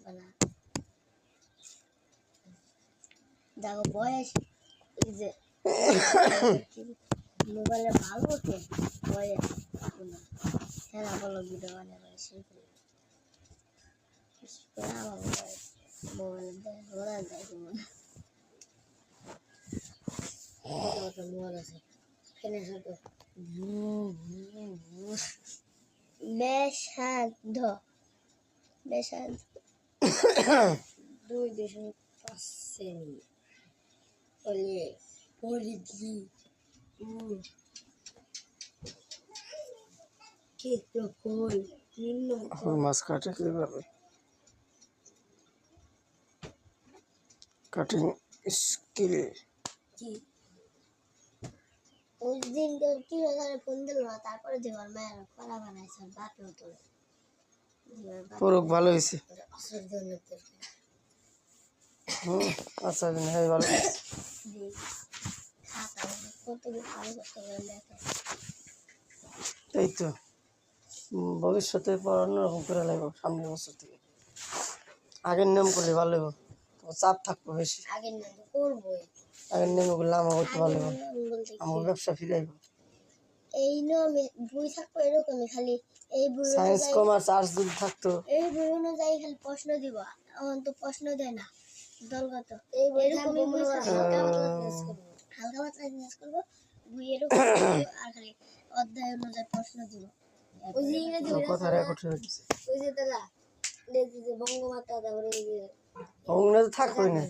বানা দেখো বয়স এই যে মোবাইলে ভালো তো বয়স কোনো। হ্যাঁ বলো ভিডিও বানাবে শিখবে আমার মোবাইলে মনে কত মোবাইল আছে? ফেলে বেশান্ত দুই দশমিক পাঁচ শ্রেণি হলে পরিধি ক্ষেত্রফল নিম্ন মাছ কাটে কীভাবে? কাটিং স্কিল কি ওই দিন তো কি ওখানে ফোন দিল তারপরে দেওয়ার মায়ের কলা বানাইছে বাটলো তোলে পরক ভালো হয়েছে। হুম আচ্ছা হ্যাঁ ভালো এই তো ভবিষ্যতে পর অন্যরকম করে লাগবে সামনের বছর থেকে। আগের নিয়ম করলে ভালো হইব চাপ থাকব বেশি। আগের নিয়ম করলে আমার করতে ভালো হইব? আমার ব্যবসা ফিরাইব। এই নিয়মে বই থাকব এরকমই খালি এই বই সায়েন্স কমার্স আর্টস যদি থাকতো। এই বই অনুযায়ী খালি প্রশ্ন দিব। তো প্রশ্ন দেয় না। দলগত। এই বই এরকমই বই থাকবে, হালকা পাতলা জিজ্ঞেস করব। হালকা পাতলা জিজ্ঞেস করব। বই এরকম আর খালি অধ্যায় অনুযায়ী প্রশ্ন দিব। ওই যে ইংরেজি কথা রেকর্ড হয়ে গেছে। ওই যে দাদা দেখছি যে বঙ্গমাতা তারপরে ওই যে থাকবোই না।